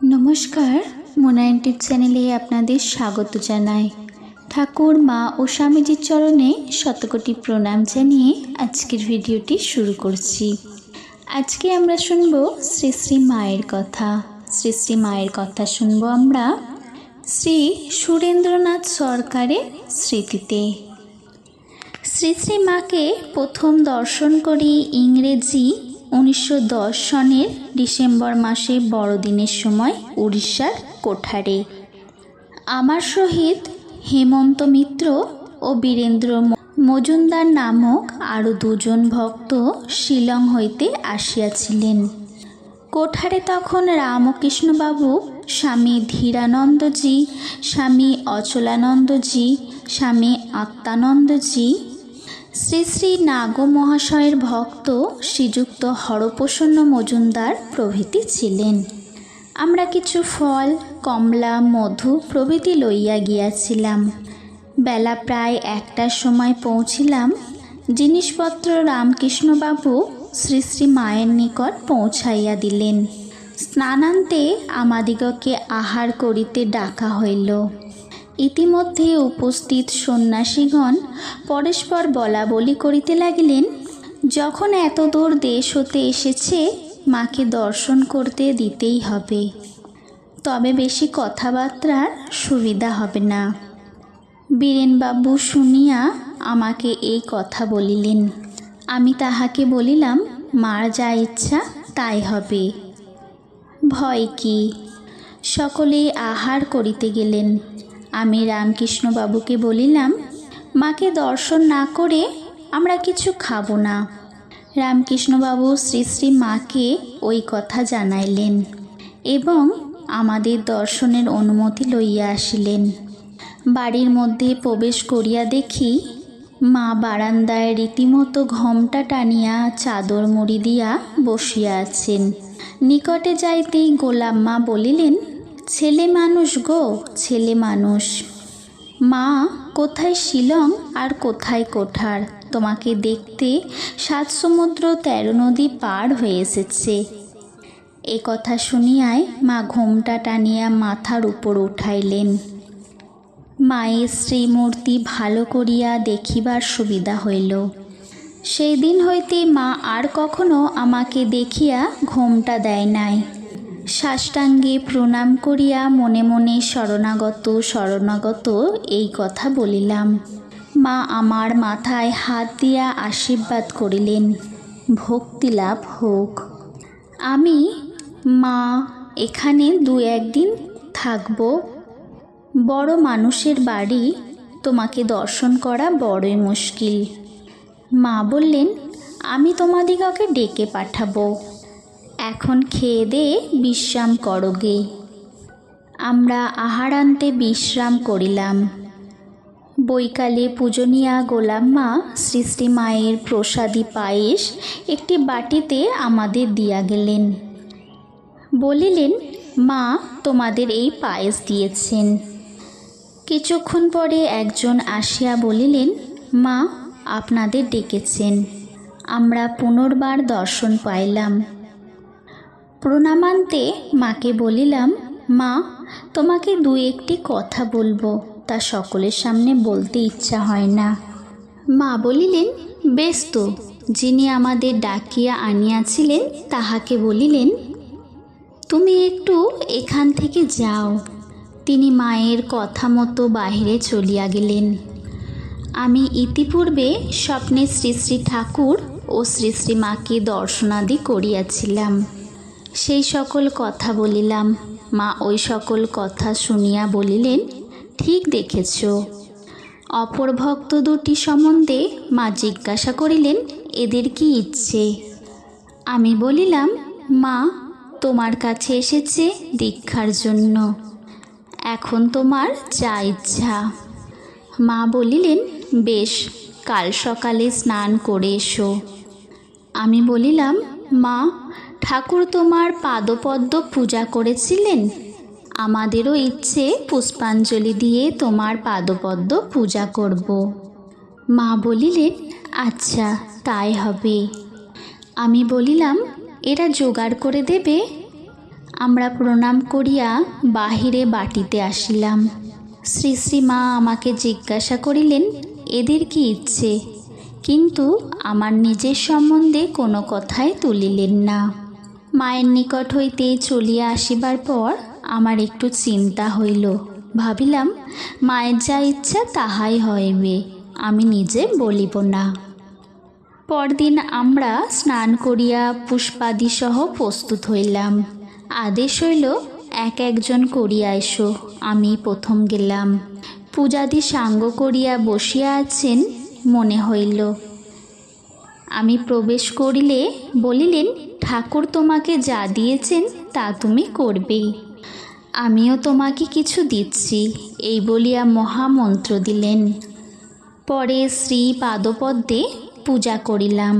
নমস্কার মোনায়ন্টিভ চ্যানেলে আপনাদের স্বাগত জানাই। ঠাকুর, মা ও স্বামীজির চরণে শতকোটি প্রণাম জানিয়ে আজকের ভিডিওটি শুরু করছি। আজকে আমরা শুনব শ্রী শ্রী মায়ের কথা। শ্রী শ্রী মায়ের কথা শুনব আমরা শ্রী সুরেন্দ্রনাথ সরকারের স্মৃতিতে। শ্রী শ্রী মাকে প্রথম দর্শন করি ইংরেজি উনিশশো দশ সনের ডিসেম্বর মাসে বড়দিনের সময় উড়িষ্যার কোঠারে। আমার সহিত হেমন্ত মিত্র ও বীরেন্দ্র মজুমদার নামক আরও দুজন ভক্ত শিলং হইতে আসিয়াছিলেন। কোঠারে তখন রামকৃষ্ণবাবু, স্বামী ধীরানন্দজি, স্বামী অচলানন্দজি, স্বামী আত্মানন্দজি শ্রী শ্রী নাগ মহাশয়ের ভক্ত শ্রীযুক্ত হরপ্রসন্ন মজুমদার প্রভৃতি ছিলেন। আমরা কিছু ফল, কমলা, মধু প্রভৃতি লইয়া গিয়াছিলাম। বেলা প্রায় একটার সময় পৌঁছিলাম, জিনিসপত্র রামকৃষ্ণবাবু শ্রী শ্রী মায়ের নিকট পৌঁছাইয়া দিলেন। স্নানান্তে আমাদিগকে আহার করিতে ডাকা হইল। ইতিমধ্যে উপস্থিত সন্ন্যাসীগণ পরস্পর বলা বলি করিতে লাগিলেন। যখন এত দূর দেশ হতে এসেছে, মাকে দর্শন করতে দিতেই হবে। তবে বেশি কথাবার্তার সুবিধা হবে না। বীরেনবাবু শুনিয়া আমাকে এই কথা বলিলেন, আমি তাহাকে বলিলাম, মার যা ইচ্ছা তাই হবে। ভয় কি? সকলেই আহার করিতে গেলেন। আমি রামকৃষ্ণবাবুকে বলিলাম, মাকে দর্শন না করে আমরা কিছু খাব না। রামকৃষ্ণবাবু শ্রী শ্রী মাকে ওই কথা জানাইলেন এবং আমাদের দর্শনের অনুমতি লইয়া আসিলেন। বাড়ির মধ্যে প্রবেশ করিয়া দেখি মা বারান্দায় রীতিমতো ঘমটা টানিয়া চাদর মুড়ি দিয়া বসিয়া আছেন। নিকটে যাইতেই গোলাম মা বলিলেন ছেলে মানুষ গো, ছেলে মানুষ। মা, কোথায় শিলং আর কোথায় কোঠার? তোমাকে দেখতে সাত সমুদ্র তেরো নদী পার হয়ে এসেছে। এ কথা শুনিয়াই মা ঘোমটা টানিয়া মাথার উপর উঠাইলেন। মায়ের শ্রীমূর্তি ভালো করিয়া দেখিবার সুবিধা হইল। সেই দিন হইতে মা আর কখনো আমাকে দেখিয়া ঘোমটা দেয় নাই। সাষ্টাঙ্গে প্রণাম করিয়া মনে মনে শরণাগত শরণাগত এই কথা বলিলাম। মা আমার মাথায় হাত দিয়া আশীর্বাদ করিলেন। ভক্তি লাভ হোক। আমি, মা, এখানে দু একদিন থাকব। বড় মানুষের বাড়ি তোমাকে দর্শন করা বড়ই মুশকিল। মা বললেন, আমি তোমাদিগকে ডেকে পাঠাবো। এখন খেয়ে দিয়ে বিশ্রাম করোগে আমরা আহারান্তে বিশ্রাম করিলাম। বৈকালে পূজনীয়া গোলাম্মা শ্রী মায়ের প্রসাদী পায়েস একটি বাটিতে আমাদের দিয়া গেলেন। বলিলেন, মা, তোমাদের এই পায়েস দিয়েছেন। কিছুক্ষণ পরে একজন আসিয়া বলিলেন, মা, আপনাদের ডেকেছেন। আমরা পুনর্বার দর্শন পাইলাম। প্রণামান্তে মাকে বলিলাম, মা, তোমাকে দু একটি কথা বলব। তা সকলের সামনে বলতে ইচ্ছা হয় না। মা বলিলেন, বেশ তো, যিনি আমাদের ডাকিয়া আনিয়াছিলেন তাহাকে বলিলেন, তুমি একটু এখান থেকে যাও। তিনি মায়ের কথা মতো বাহিরে চলিয়া গেলেন। আমি ইতিপূর্বে স্বপ্নে শ্রী শ্রী ঠাকুর ও শ্রী শ্রী মাকে দর্শনাদি করিয়াছিলাম। সেই সকল কথা বলিলাম। মা ওই সকল কথা শুনিয়া বলিলেন, ঠিক দেখেছ। অপর ভক্ত দুটি সম্বন্ধে মা জিজ্ঞাসা করিলেন, এদের কি ইচ্ছে? আমি বলিলাম, মা, তোমার কাছে এসেছে দীক্ষার জন্য। এখন তোমার যা ইচ্ছা। মা বলিলেন, বেশ, কাল সকালে স্নান করে এসো। আমি বলিলাম, মা ঠাকুর তোমার পাদপদ্ম পূজা করেছিলেন। আমাদেরও ইচ্ছে পুষ্পাঞ্জলি দিয়ে তোমার পাদপদ্ম পূজা করব। মা বলিলেন আচ্ছা তাই হবে। আমি বলিলাম, এরা জোগাড় করে দেবে। আমরা প্রণাম করিয়া বাহিরে বাটিতে আসিলাম। শ্রী শ্রী মা আমাকে জিজ্ঞাসা করিলেন, এদের কি ইচ্ছে? কিন্তু আমার নিজের সম্বন্ধে কোনো কথাই তুলিলেন না। মায়ের নিকট হইতে চলিয়া আসিবার পর আমার একটু চিন্তা হইল। ভাবিলাম, মায়ের যা ইচ্ছা তাহাই হইবে আমি নিজে বলিব না। পরদিন আমরা স্নান করিয়া পুষ্পাদিসহ প্রস্তুত হইলাম। আদেশ হইল, এক একজন করিয়া এসো, আমি প্রথম গেলাম। পূজাদি সাঙ্গ করিয়া বসিয়া আছেন, মনে হইল। আমি প্রবেশ করিলে বলিলেন ঠাকুর তোমাকে যা দিয়েছেন তা তুমি করবে আমিও তোমাকে কিছু দিচ্ছি, এই বলিয়া মহামন্ত্র দিলেন। পরে শ্রী পাদপদ্মে পূজা করিলাম।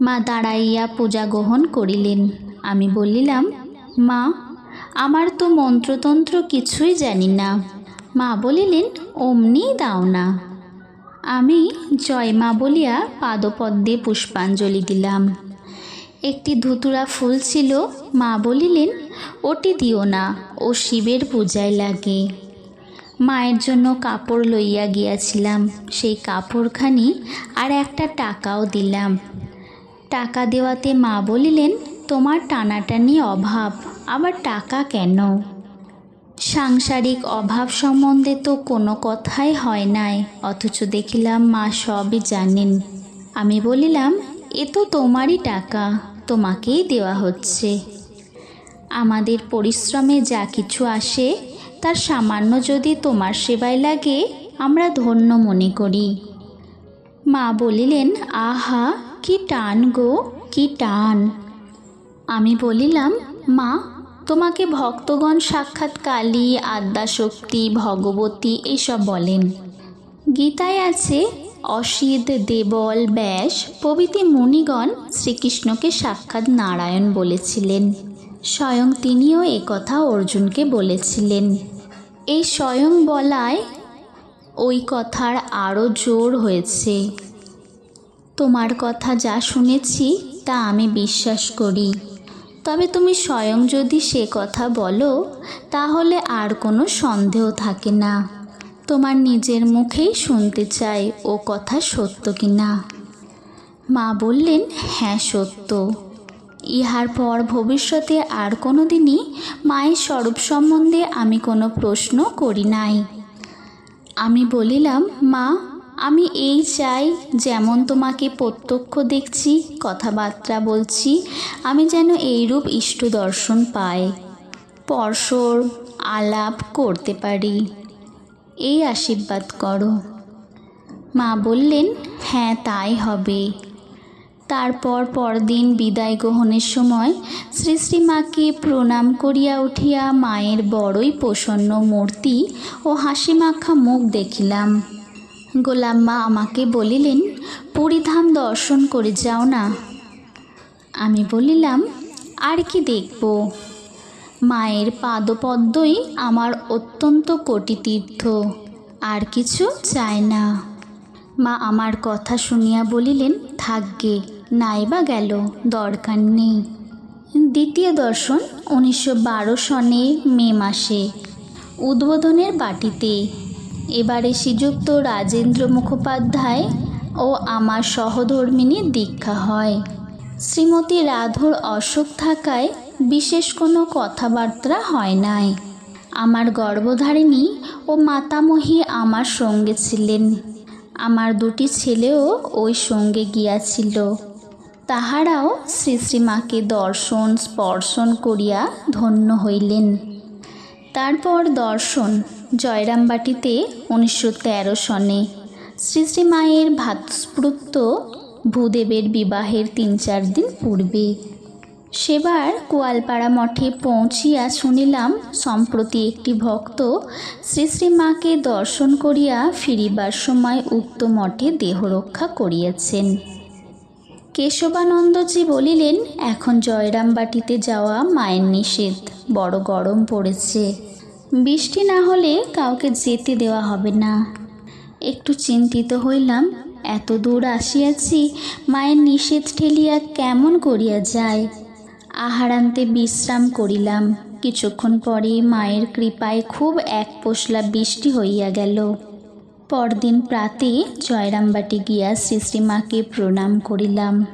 মা দাঁড়াইয়া পূজা গ্রহণ করিলেন। আমি বলিলাম, মা, আমার তো মন্ত্রতন্ত্র কিছুই জানি না মা বলিলেন, অমনি দাও না আমি জয় মা বলিয়া পাদপদ্মে পুষ্পাঞ্জলি দিলাম। একটি ধুতুরা ফুল ছিল। মা বলিলেন, ওটি দিও না, ও শিবের পূজায় লাগে। মায়ের জন্য কাপড় লইয়া গিয়াছিলাম। সেই কাপড়খানি আর একটা টাকাও দিলাম। টাকা দেওয়াতে মা বলিলেন, তোমার টানাটানি অভাব, আবার টাকা কেন? সাংসারিক অভাব সম্বন্ধে তো কোনো কথাই হয় নাই, অথচ দেখিলাম মা সবই জানেন। আমি বলিলাম, এ তো তোমারই টাকা তোমাকেই দেওয়া হচ্ছে। আমাদের পরিশ্রমে যা কিছু আসে, তার সামান্য যদি তোমার সেবায় লাগে, আমরা ধন্য মনে করি। মা বলিলেন, আহা, কি টান গো, কি টান। আমি বলিলাম, মা, তোমাকে ভক্তগণ সাক্ষাৎ কালী আদ্যাশক্তি, ভগবতী এইসব বলেন। গীতায় আছে অসিত দেবল ব্যাস প্রভৃতি মুনিগণ শ্রীকৃষ্ণকে সাক্ষাৎ নারায়ণ বলেছিলেন। স্বয়ং তিনিও কথা অর্জুনকে বলেছিলেন। এই স্বয়ং বলায় ওই কথার আরও জোর হয়েছে। তোমার কথা যা শুনেছি, তা আমি বিশ্বাস করি। তবে তুমি স্বয়ং যদি সে কথা বলো, তাহলে আর কোনো সন্দেহ থাকে না। তোমার নিজের মুখেই শুনতে চাই ও কথা সত্য কি না? মা বললেন হ্যাঁ সত্য। ইহার পর ভবিষ্যতে আর কোনো দিনই মায়ের স্বরূপ সম্বন্ধে আমি কোনো প্রশ্ন করি নাই। আমি বলিলাম, মা, আমি এই চাই, যেমন তোমাকে প্রত্যক্ষ দেখছি, কথাবার্তা বলছি, আমি যেন এইরূপ ইষ্ট দর্শন পাই, পরশর আলাপ করতে পারি। এই আশীর্বাদ করো। মা বললেন হ্যাঁ তাই হবে। তারপর পরদিন বিদায় গ্রহণের সময় শ্রী শ্রী মাকে প্রণাম করিয়া উঠিয়া মায়ের বড়ই প্রসন্ন মূর্তি ও হাসিমাখা মুখ দেখিলাম। গোলাম মা আমাকে বলিলেন, পুরীধাম দর্শন করে যাও না। আমি বলিলাম, আর কি দেখব? মায়ের পাদপদ্মই আমার অত্যন্ত কোটিতীর্থ। আর কিছু চায় না। মা আমার কথা শুনিয়া বলিলেন, থাকগে, নাইবা গেল, দরকার নেই। দ্বিতীয় দর্শন, উনিশশো বারো সনে মে মাসে, উদ্বোধনের বাটিতে। এবারে শ্রীযুক্ত রাজেন্দ্র মুখোপাধ্যায় ও আমার সহধর্মিনীর দীক্ষা হয়। শ্রীমতী রাধুর অসুখ থাকায় বিশেষ কোনো কথাবার্তা হয় নাই। আমার গর্ভধারিণী ও মাতামহী আমার সঙ্গে ছিলেন। আমার দুটি ছেলেও ওই সঙ্গে গিয়াছিল। তাহারাও শ্রী শ্রীমাকে দর্শন, স্পর্শন করিয়া ধন্য হইলেন। তারপর দর্শন জয়রামবাটিতে উনিশশো তেরো সনে। শ্রী শ্রী মায়ের ভূদেবের বিবাহের তিন চার দিন পূর্বে। সেবার কোয়ালপাড়া মঠে পৌঁছিয়া শুনিলাম, সম্প্রতি একটি ভক্ত শ্রী শ্রী মাকে দর্শন করিয়া ফিরিবার সময় উক্ত মঠে দেহরক্ষা করিয়াছেন। কেশবানন্দজি বলিলেন, এখন জয়রামবাটিতে যাওয়া মায়ের নিষেধ, বড় গরম পড়েছে। বৃষ্টি না হলে কাউকে যেতে দেওয়া হবে না। একটু চিন্তিত হইলাম এত দূর আসিয়াছি, মায়ের নিষেধ ঠেলিয়া কেমন করিয়া যায়? আহারান্তে বিশ্রাম করিলাম। কিছুক্ষণ পরে মায়ের কৃপায় খুব এক পশলা বৃষ্টি হইয়া গেল। পরদিন প্রাতে জয়রামবাটি গিয়া শ্রী শ্রীমাকে প্রণাম করিলাম।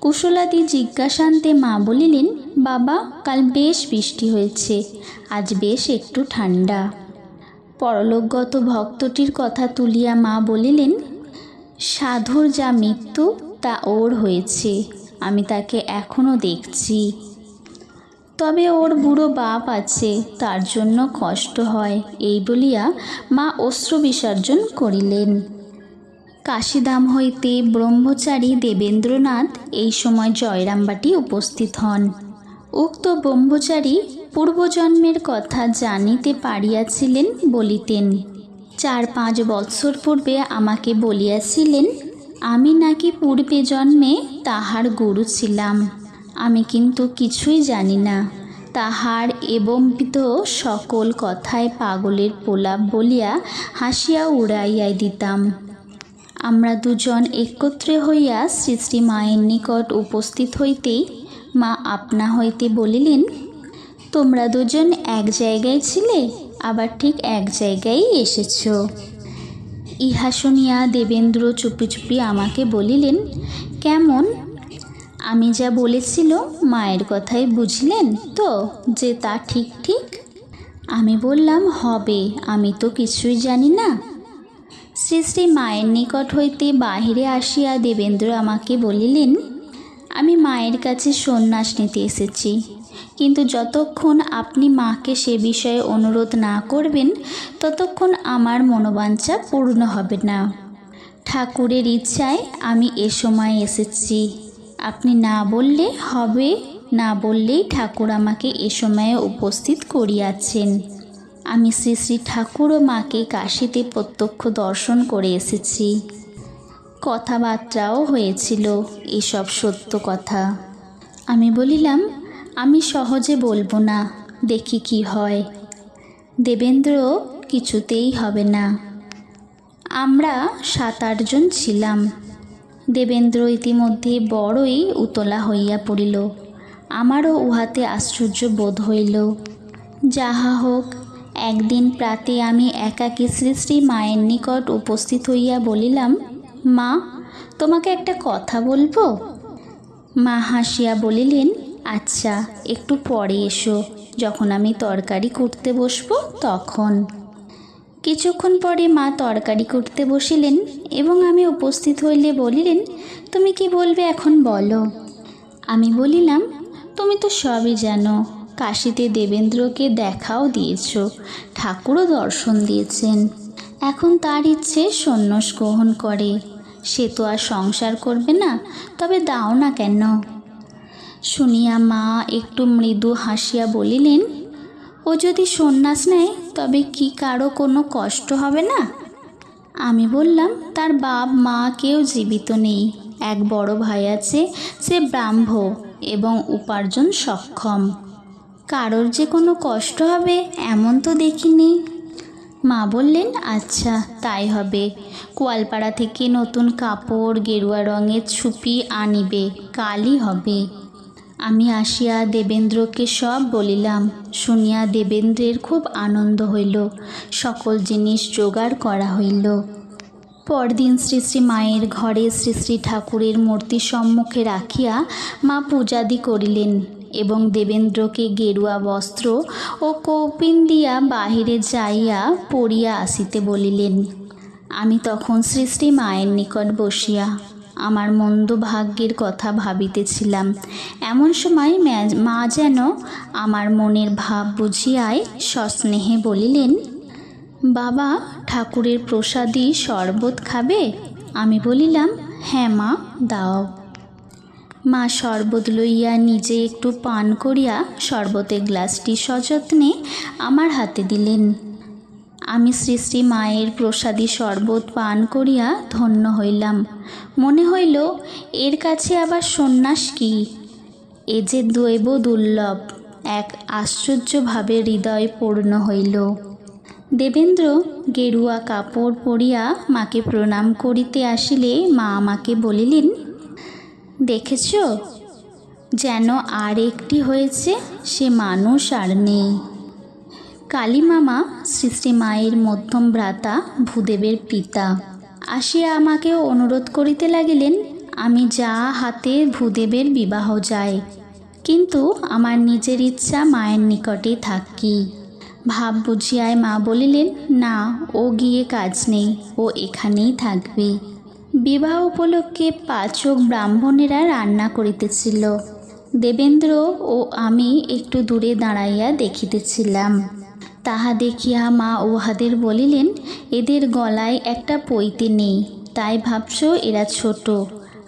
কুশলাদি জিজ্ঞাসান্তে মা বলিলেন, বাবা, কাল বেশ বৃষ্টি হয়েছে, আজ বেশ একটু ঠান্ডা পরলোকগত ভক্তটির কথা তুলিয়া মা বলিলেন, সাধুর যা মৃত্যু, তা ওর হয়েছে। আমি তাকে এখনও দেখছি। তবে ওর বুড়ো বাপ আছে, তার জন্য কষ্ট হয়, এই বলিয়া মা অশ্রু বিসর্জন করিলেন। কাশিদাম হইতে ব্রহ্মচারী দেবেন্দ্রনাথ এই সময় জয়রামবাটি উপস্থিত হন। উক্ত ব্রহ্মচারী পূর্বজন্মের কথা জানিতে পারিয়াছিলেন বলিতেন। চার পাঁচ বৎসর পূর্বে আমাকে বলিয়াছিলেন আমি নাকি পূর্বে জন্মে তাহার গুরু ছিলাম। আমি কিন্তু কিছুই জানি না। তাহার এবম্বিত সকল কথায় পাগলের পোলাপ বলিয়া হাসিয়া উড়াইয়াই দিতাম। আমরা দুজন একত্রে হইয়া শ্রী শ্রী মায়ের নিকট উপস্থিত হইতেই মা আপনা হইতে বলিলেন, তোমরা দুজন এক জায়গায় ছিলে, আবার ঠিক এক জায়গায় এসেছ। ইহা শুনিয়া দেবেন্দ্র চুপি চুপি আমাকে বলিলেন, কেমন? আমি যা বলেছিল মায়ের কথাই বুঝলেন তো, যে তা ঠিক ঠিক? আমি বললাম, হবে, আমি তো কিছুই জানি না। শ্রী শ্রী মায়ের নিকট হইতে বাহিরে আসিয়া দেবেন্দ্র আমাকে বলিলেন, আমি মায়ের কাছে সন্ন্যাস নিতে এসেছি। কিন্তু যতক্ষণ আপনি মাকে সে বিষয়ে অনুরোধ না করবেন, ততক্ষণ আমার মনোবাঞ্ছা পূর্ণ হবে না। ঠাকুরের ইচ্ছায় আমি এ সময় এসেছি। আপনি না বললে হবে, না বললেই ঠাকুর আমাকে এ সময়ে উপস্থিত করিয়াছেন। আমি শ্রী শ্রী ঠাকুর ও মাকে কাশিতে প্রত্যক্ষ দর্শন করে এসেছি। কথাবার্তাও হয়েছিল, এসব সত্য কথা। আমি বলিলাম আমি সহজে বলব না, দেখি কি হয়। দেবেন্দ্র কিছুতেই হবে না। আমরা সাত আটজন ছিলাম। দেবেন্দ্র ইতিমধ্যে বড়ই উতলা হইয়া পড়িল। আমারও উহাতে আশ্চর্য বোধ হইল। যাহা হোক, একদিন প্রাতে আমি একাকী শ্রী শ্রী মায়ের নিকট উপস্থিত হইয়া বলিলাম, মা, তোমাকে একটা কথা বলব? মা হাসিয়া বলিলেন আচ্ছা একটু পরে এসো। যখন আমি তরকারি করতে বসবো, তখন। কিছুক্ষণ পরে মা তরকারি করতে বসিলেন এবং আমি উপস্থিত হইলে বলিলেন, তুমি কি বলবে এখন বলো? আমি বলিলাম, তুমি তো সবই জানো, কাশিতে দেবেন্দ্রকে দেখাও দিয়েছ, ঠাকুরও দর্শন দিয়েছেন। এখন তার ইচ্ছে সন্ন্যাস গ্রহণ করে। সে তো আর সংসার করবে না, তবে দাও না কেন? শুনিয়া মা একটু মৃদু হাসিয়া বলিলেন, ও যদি সন্ন্যাস নেয়, তবে কি কারও কোনো কষ্ট হবে না? আমি বললাম, তার বাপ মা কেউ জীবিত নেই। এক বড় ভাই আছে, সে ব্রাহ্ম এবং উপার্জন সক্ষম। কারোর যে কোনো কষ্ট হবে, এমন তো দেখিনি। মা বললেন আচ্ছা তাই হবে। কোয়ালপাড়া থেকে নতুন কাপড়, গেরুয়া রঙের ছুপি আনিবে, কালই হবে। আমি আসিয়া দেবেন্দ্রকে সব বলিলাম, শুনিয়া দেবেন্দ্রের খুব আনন্দ হইল, সকল জিনিস জোগাড় করা হইল। পরদিন শ্রী শ্রী মায়ের ঘরে শ্রী শ্রী ঠাকুরের মূর্তি সম্মুখে রাখিয়া মা পূজাদি করিলেন এবং দেবেন্দ্রকে গেরুয়া বস্ত্র ও কৌপিন দিয়া বাহিরে যাইয়া পড়িয়া আসিতে বলিলেন। আমি তখন শ্রী শ্রী মায়ের নিকট বসিয়া আমার মন্দ ভাগ্যের কথা ভাবিতেছিলাম। এমন সময় মা যেন আমার মনের ভাব বুঝিয়ায় সস্নেহে বলিলেন, বাবা, ঠাকুরের প্রসাদী শরবত খাবে? আমি বলিলাম হ্যাঁ মা, দাও। মা শরবত লইয়া নিজে একটু পান করিয়া শরবতের গ্লাসটি সযত্নে আমার হাতে দিলেন। আমি শ্রী শ্রী মায়ের প্রসাদী শরবত পান করিয়া ধন্য হইলাম। মনে হইল, এর কাছে আবার সন্ন্যাস কি? এ যে দৈব দুর্লভ, এক আশ্চর্যভাবে হৃদয় পূর্ণ হইল। দেবেন্দ্র গেরুয়া কাপড় পরিয়া মাকে প্রণাম করিতে আসিলে মা আমাকে বলিলেন, দেখেছ, যেন আর একটি হয়েছে, সে মানুষ আর নেই। কালী মামা শ্রী শ্রী মায়ের মধ্যম ভ্রাতা ভূদেবের পিতা। আসিয়া আমাকে অনুরোধ করিতে লাগিলেন, আমি যা হাতে ভূদেবের বিবাহ যায় কিন্তু আমার নিজের ইচ্ছা মায়ের নিকটেই থাকি। ভাব বুঝিয়ায় মা বলিলেন, না, ও গিয়ে কাজ নেই, ও এখানেই থাকবে। বিবাহ উপলক্ষে পাচক ব্রাহ্মণেরা রান্না করিতেছিল। দেবেন্দ্র ও আমি একটু দূরে দাঁড়াইয়া দেখিতেছিলাম। তাহা দেখিয়া মা উহাদের বলিলেন, এদের গলায় একটা পৈতে নেই, তাই ভাবছ এরা ছোট।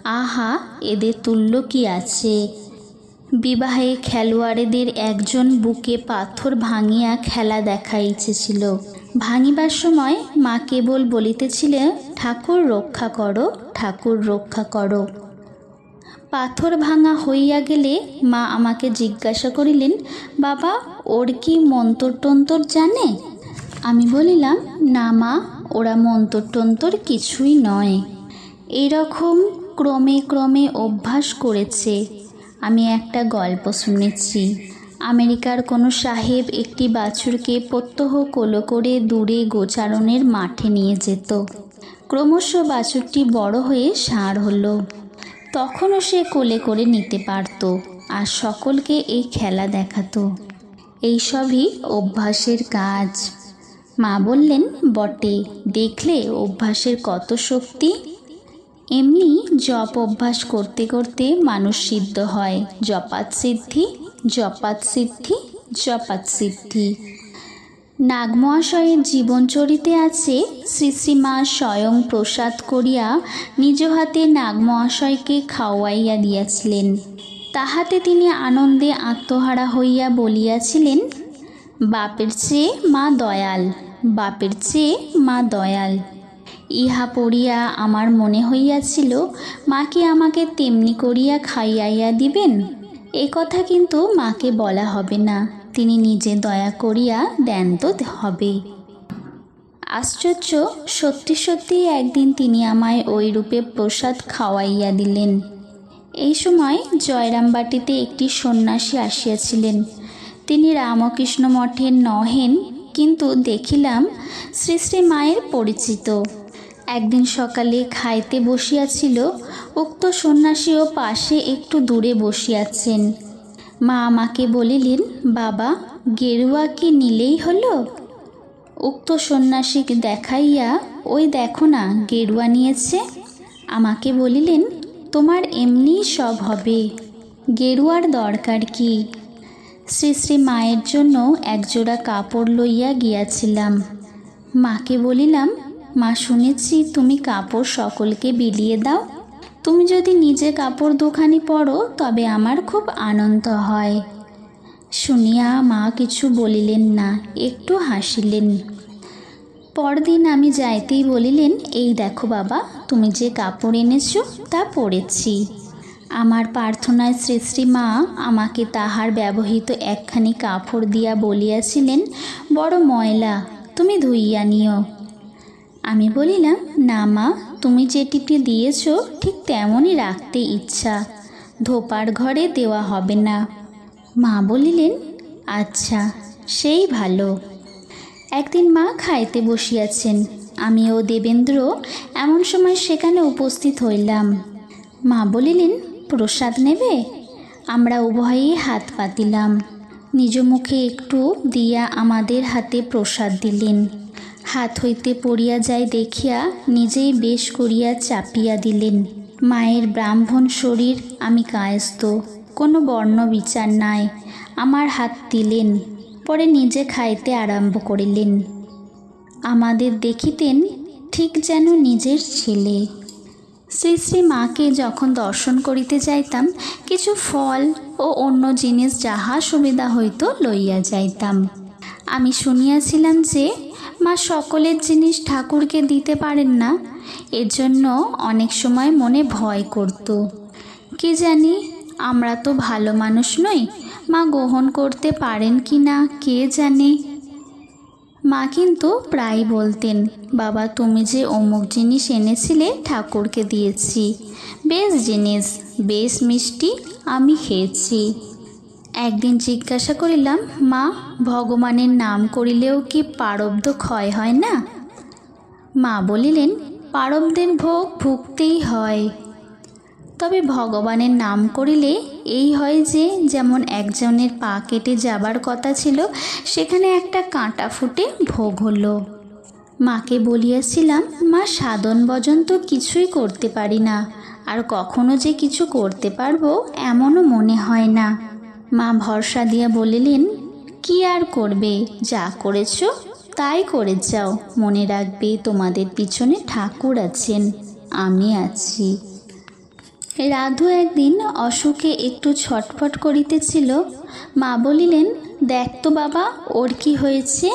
আহা, এদের তুল্য কি আছে? বিবাহে খেলোয়াড়েদের একজন বুকে পাথর ভাঙিয়া খেলা দেখাইতেছিল ভাঙিবার সময় মা কেবল বলিতেছিল, ঠাকুর রক্ষা করো, ঠাকুর রক্ষা করো। পাথর ভাঙা হইয়া গেলে মা আমাকে জিজ্ঞাসা করিলেন, বাবা, ওর কি মন্তর টন্তর জানে? আমি বলিলাম, না মা, ওরা মন্তর টন্তর কিছুই নয়। এরকম ক্রমে ক্রমে অভ্যাস করেছে। আমি একটা গল্প শুনেছি। আমেরিকার কোনো সাহেব একটি বাছুরকে প্রত্যহ কোলো করে দূরে গোচারণের মাঠে নিয়ে যেত। ক্রমশ বাছুরটি বড় হয়ে ষাঁড় হলো। তখনও সে কোলে করে নিতে পারত আর সকলকে এই খেলা দেখাতো। এইসবই অভ্যাসের কাজ। মা বললেন, বটে, দেখলে অভ্যাসের কত শক্তি? এমনি জপ অভ্যাস করতে করতে মানুষ সিদ্ধ হয়। জপাত সিদ্ধি জপাত সিদ্ধি জপাত সিদ্ধি। নাগমহাশয়ের জীবনচরিতে আছে শ্রী শ্রীমা স্বয়ং প্রসাদ করিয়া নিজ হাতে নাগমহাশয়কে খাওয়াইয়া দিয়াছিলেন। তাহাতে তিনি আনন্দে আত্মহারা হইয়া বলিয়াছিলেন, বাপের চেয়ে মা দয়াল, বাপের চেয়ে মা দয়াল। ইহা পড়িয়া আমার মনে হইয়াছিল, মা কি আমাকে তেমনি করিয়া খাইয়াইয়া দিবেন? এ কথা কিন্তু মাকে বলা হবে না। তিনি নিজে দয়া করিয়া দেন তো হবে। আশ্চর্য, সত্যি সত্যি একদিন তিনি আমায় ওই রূপে প্রসাদ খাওয়াইয়া দিলেন। এই সময় জয়রামবাটিতে একটি সন্ন্যাসী আসিয়াছিলেন। তিনি রামকৃষ্ণ মঠের নহেন, কিন্তু দেখিলাম শ্রী শ্রী মায়ের পরিচিত। একদিন সকালে খাইতে বসিয়াছিল, উক্ত সন্ন্যাসীও পাশে একটু দূরে বসিয়াছেন। মা আমাকে বলিলেন, বাবা, গেরুয়া কি নিলেই হলো? উক্ত সন্ন্যাসীকে দেখাইয়া, ওই দেখো না, গেরুয়া নিয়েছে। আমাকে বলিলেন, তোমার এমনিই সব হবে, গেরুয়ার দরকার কি? শ্রী শ্রী মায়ের জন্য একজোড়া কাপড় লইয়া গিয়াছিলাম। মাকে বলিলাম, মা শুনেছি তুমি কাপড় সকলকে বিলিয়ে দাও তুমি যদি নিজে কাপড় দোকানি পরো, তবে আমার খুব আনন্দ হয়। শুনিয়া মা কিছু বলিলেন না, একটু হাসিলেন। পরদিন আমি যাইতেই বলিলেন, এই দেখো বাবা, তুমি যে কাপড় এনেছো, তা পরেছি। আমার প্রার্থনায় শ্রী শ্রী মা আমাকে তাহার ব্যবহৃত একখানি কাপড় দিয়া বলিয়াছিলেন, বড় ময়লা, তুমি ধুইয়া নিও। আমি বলিলাম, না মা তুমি যেটিতে দিয়েছ, ঠিক তেমনই রাখতে ইচ্ছা। ধোপার ঘরে দেওয়া হবে না। মা বলিলেন আচ্ছা সেই ভালো। একদিন মা খাইতে বসিয়াছেন। আমি ও দেবেন্দ্র এমন সময় সেখানে উপস্থিত হইলাম। মা বলিলেন, প্রসাদ নেবে? আমরা উভয়েই হাত পাতিলাম। নিজ মুখে একটু দিয়া আমাদের হাতে প্রসাদ দিলেন। হাত হইতে পড়িয়া যায় দেখিয়া নিজেই বেশ করিয়া চাপিয়া দিলেন। মায়ের ব্রাহ্মণ শরীর আমি কায়স্ত কোনো বর্ণ বিচার নাই। আমার হাত দিলেন, পরে নিজে খাইতে আরম্ভ করিলেন। আমাদের দেখিতেন ঠিক যেন নিজের ছেলে। শ্রী শ্রী মাকে যখন দর্শন করিতে যাইতাম, কিছু ফল ও অন্য জিনিস যাহা সুবিধা হইতো লইয়া যাইতাম। আমি শুনিয়াছিলাম যে মা সকলের জিনিস ঠাকুরকে দিতে পারেন না এর জন্য অনেক সময় মনে ভয় করত। কি জানি, আমরা তো ভালো মানুষ নই, মা গ্রহণ করতে পারেন কি না, কে জানে? মা কিন্তু প্রায় বলতেন, বাবা, তুমি যে অমুক জিনিস এনেছিলে, ঠাকুরকে দিয়েছি। বেশ জিনিস, বেশ মিষ্টি, আমি খেয়েছি। একদিন জিজ্ঞাসা করিলাম, মা, ভগবানের নাম করিলেও কি পারব্ধ ক্ষয় হয় না? মা বলিলেন পারবদের ভোগ ভুগতেই হয়। তবে ভগবানের নাম করিলে এই হয় যে, যেমন একজনের পা কেটে যাবার কথা ছিল, সেখানে একটা কাঁটা ফুটে ভোগ হলো। মাকে বলিয়াছিলাম, মা, সাধন ভজন তো কিছুই করতে পারি না। আর কখনো যে কিছু করতে পারব, এমনও মনে হয় না। মা ভরসা দিয়া বলিলেন, কি আর করবে? যা করেছ, তাই করে যাও। মনে রাখবে তোমাদের পিছনে ঠাকুর আছেন, আমি আছি। রাধু একদিন অসুখে একটু ছটফট করিতেছিল। মা বলিলেন, দেখ তো বাবা, ওর কি হয়েছে?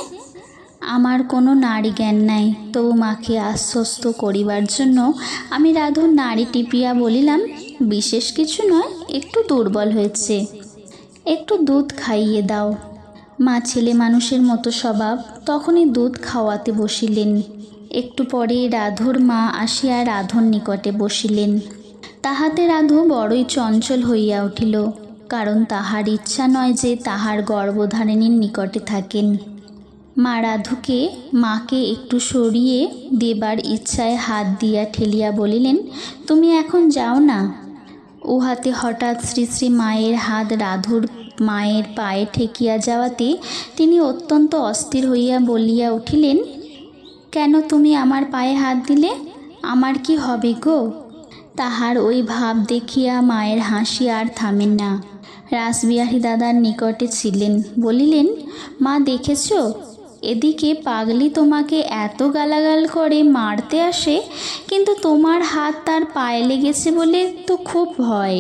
আমার কোনো নারী জ্ঞান নাই, তবু মাকে আশ্বস্ত করিবার জন্য আমি রাধুর নারী টিপিয়া বলিলাম, বিশেষ কিছু নয়, একটু দুর্বল হয়েছে। একটু দুধ খাইয়ে দাও। মা ছেলে মানুষের মতো স্বভাব, তখনই দুধ খাওয়াতে বসিলেন। একটু পরে রাধুর মা আসিয়া রাধুর নিকটে বসিলেন। তাহাতে রাধু বড়ই চঞ্চল হইয়া উঠিল, কারণ তাহার ইচ্ছা নয় যে তাহার গর্ভধারিণীর নিকটে থাকেন। মা রাধুকে, মাকে একটু সরিয়ে দেবার ইচ্ছায় হাত দিয়া ঠেলিয়া বলিলেন, তুমি এখন যাও না? উহাতে হঠাৎ শ্রী শ্রী মায়ের হাত রাধুর মায়ের পায়ে ঠেকিয়া যাওয়াতে তিনি অত্যন্ত অস্থির হইয়া বলিয়া উঠিলেন, কেন তুমি আমার পায়ে হাত দিলে? আমার কি হবে গো? তাহার ওই ভাব দেখিয়া মায়ের হাসি আর থামেন না। রাসবিহারী দাদার নিকটে ছিলেন, বলিলেন, মা, দেখেছ? এদিকে পাগলি তোমাকে এত গালাগাল করে মারতে আসে, কিন্তু তোমার হাত তার পায়ে লেগেছে বলে তো খুব ভয়।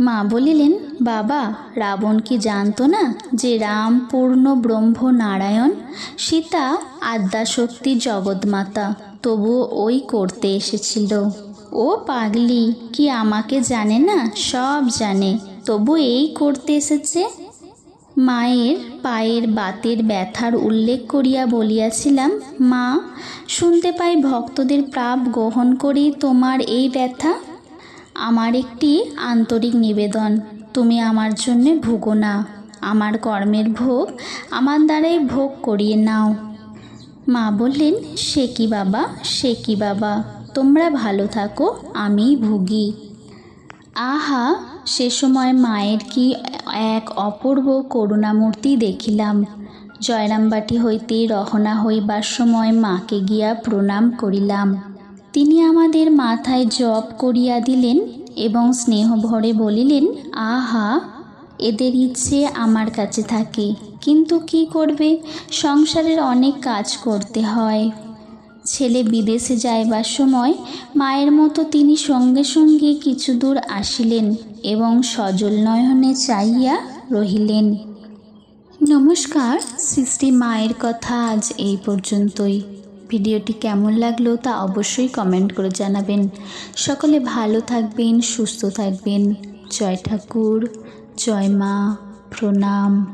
মা বলিলেন, বাবা, রাবণ কি জানতো না যে রাম পূর্ণ ব্রহ্ম নারায়ণ? সীতা আদ্যাশক্তি জগৎমাতা। তবুও ওই করতে এসেছিল। ও পাগলি, কি আমাকে জানে না? সব জানে। তবু এই করতে এসেছে? মায়ের পায়ের বাতের ব্যথার উল্লেখ করিয়া বলিয়াছিলাম, মা, শুনতে পাই ভক্তদের প্রাপ গ্রহণ করেই তোমার এই ব্যথা? আমার একটি আন্তরিক নিবেদন। তুমি আমার জন্যে ভুগো না। আমার কর্মের ভোগ আমার দ্বারাই ভোগ করিয়ে নাও। মা বললেন, সে কি বাবা? সে কি বাবা? তোমরা ভালো থাকো আমি ভুগি। আহা, সে সময় মায়ের কি এক অপূর্ব করুণামূর্তি দেখিলাম। জয়রামবাটি হইতে রহনা হইবার সময় মাকে গিয়া প্রণাম করিলাম। তিনি আমাদের মাথায় জপ করিয়া দিলেন এবং স্নেহ ভরে বলিলেন, আহা, এদের ইচ্ছে আমার কাছে থাকে, কিন্তু কি করবে? সংসারের অনেক কাজ করতে হয়। ছেলে বিদেশে যাইবার সময় মায়ের মতো তিনি সঙ্গে সঙ্গে কিছু দূর আসিলেন এবং সজল নয়নে চাইয়া রহিলেন। নমস্কার, সৃষ্টি মায়ের কথা আজ এই পর্যন্তই। ভিডিওটি কেমন লাগল তা অবশ্যই কমেন্ট করে জানাবেন। সকলে ভালো থাকবেন, সুস্থ থাকবেন। জয় ঠাকুর, জয় মা, প্রণাম।